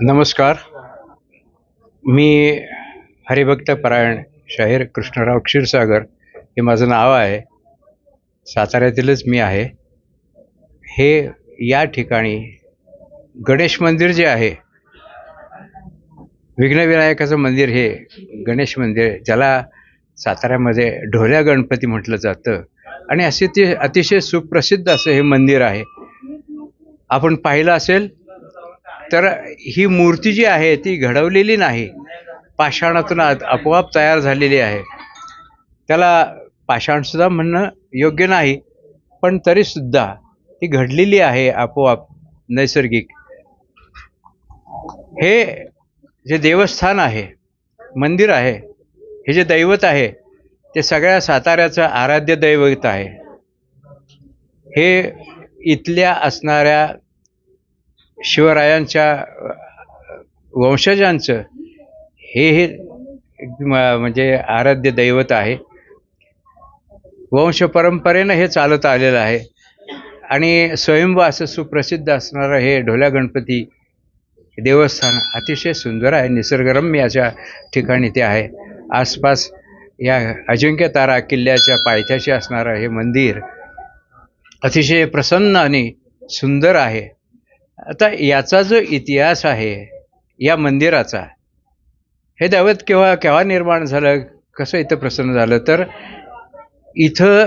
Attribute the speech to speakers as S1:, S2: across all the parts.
S1: नमस्कार. मी हरिभक्त परायण शाहीर कृष्णराव क्षीरसागर हे माझं नाव आहे. साताऱ्यातीलच मी आहे. हे या ठिकाणी गणेश मंदिर जे आहे विघ्नविनायकाचं मंदिर हे गणेश मंदिर ज्याला साताऱ्यामध्ये ढोल्या गणपती म्हटलं जातं. आणि असे ते अतिशय सुप्रसिद्ध असं हे मंदिर आहे. आपण पाहिलं असेल तर ही मूर्ती जी आहे ती घडवलेली नाही. पाषाणातून आत- आपोआप तयार झालेली आहे. त्याला पाषाणसुद्धा म्हणणं योग्य नाही पण तरीसुद्धा ती घडलेली आहे आपोआप नैसर्गिक. हे जे देवस्थान आहे मंदिर आहे हे जे दैवत आहे ते सगळ्या साताऱ्याचं आराध्य दैवत आहे. हे इथल्या असणाऱ्या शिवरायांच्या वंशजांचं हे हे म- म्हणजे आराध्य दैवत आहे. वंश परंपरेनं हे चालत आलेलं आहे. आणि स्वयंभू असं सुप्रसिद्ध असणारं हे ढोल्या गणपती देवस्थान अतिशय सुंदर आहे निसर्गरम्य अशा ठिकाणी ते आहे. आसपास या अजिंक्य तारा किल्ल्याच्या पायथ्याशी असणारं हे मंदिर अतिशय प्रसन्न आणि सुंदर आहे. आता याचा जो इतिहास आहे या मंदिराचा हे दैवत केव्हा केव्हा निर्माण झालं कसं इथं प्रसन्न झालं तर इथं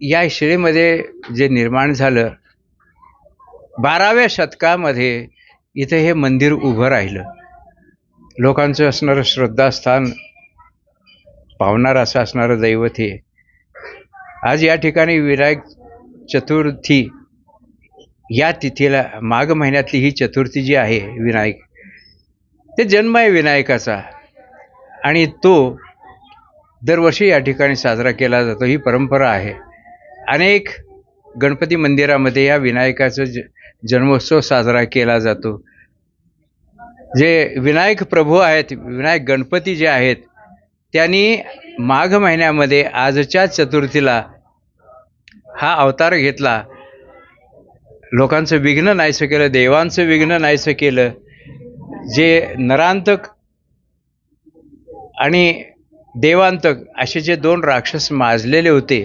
S1: या शिळेमध्ये जे निर्माण झालं बाराव्या शतकामध्ये इथं हे मंदिर उभं राहिलं. लोकांचं असणारं श्रद्धास्थान पावणार असं असणारं दैवत हे. आज या ठिकाणी विनायक चतुर्थी या तिथीला माघ महिन्यातली ही चतुर्थी जी आहे विनायक ते जन्म आहे विनायकाचा. आणि तो दरवर्षी या ठिकाणी साजरा केला जातो ही परंपरा आहे. अनेक गणपती मंदिरामध्ये या विनायकाचा ज जन्मोत्सव साजरा केला जातो. जे विनायक प्रभू आहेत विनायक गणपती जे आहेत त्यांनी माघ महिन्यामध्ये आजच्या चतुर्थीला हा अवतार घेतला. लोकांचं विघ्न नाहीसं केलं देवांचं विघ्न नाहीसं केलं जे नरांतक आणि देवांतक असे जे दोन राक्षस माजलेले होते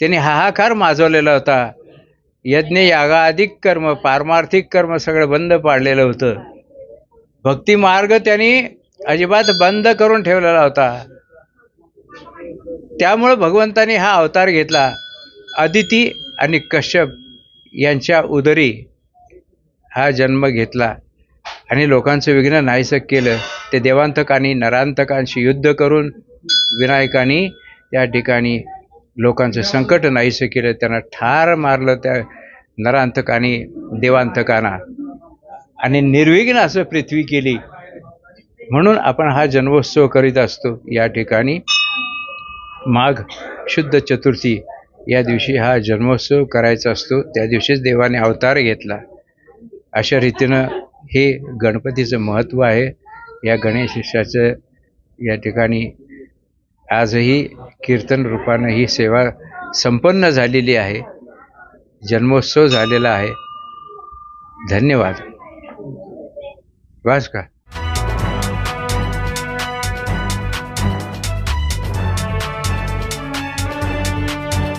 S1: त्यांनी हाहाकार माजवलेला होता. यज्ञ यागाधिक कर्म पारमार्थिक कर्म सगळं बंद पाडलेलं होतं. भक्ती मार्ग त्यांनी अजिबात बंद करून ठेवलेला होता. त्यामुळं भगवंतानी हा अवतार घेतला अदिती आणि कश्यप. यांच्या उदरी हा जन्म घेतला आणि लोकांचं विघ्न नाहीसं केलं. ते देवांतकांनी नरांतकांशी युद्ध करून विनायकानी त्या ठिकाणी लोकांचं संकट नाहीसं केलं. त्यांना ठार मारलं त्या नरांतकांनी देवांतकांना. आणि निर्विघ्न असं पृथ्वी केली. म्हणून आपण हा जन्मोत्सव करीत असतो. या ठिकाणी माघ शुद्ध चतुर्थी या दिवशी हा जन्मोत्सव करायचा असतो. त्या दिवशीच देवाने अवतार घेतला. अशा रीतीनं हे गणपतीचं महत्त्व आहे. या गणेशाचं या ठिकाणी आजही कीर्तन रूपानं ही सेवा संपन्न झालेली आहे. जन्मोत्सव झालेला आहे. धन्यवाद. वाच का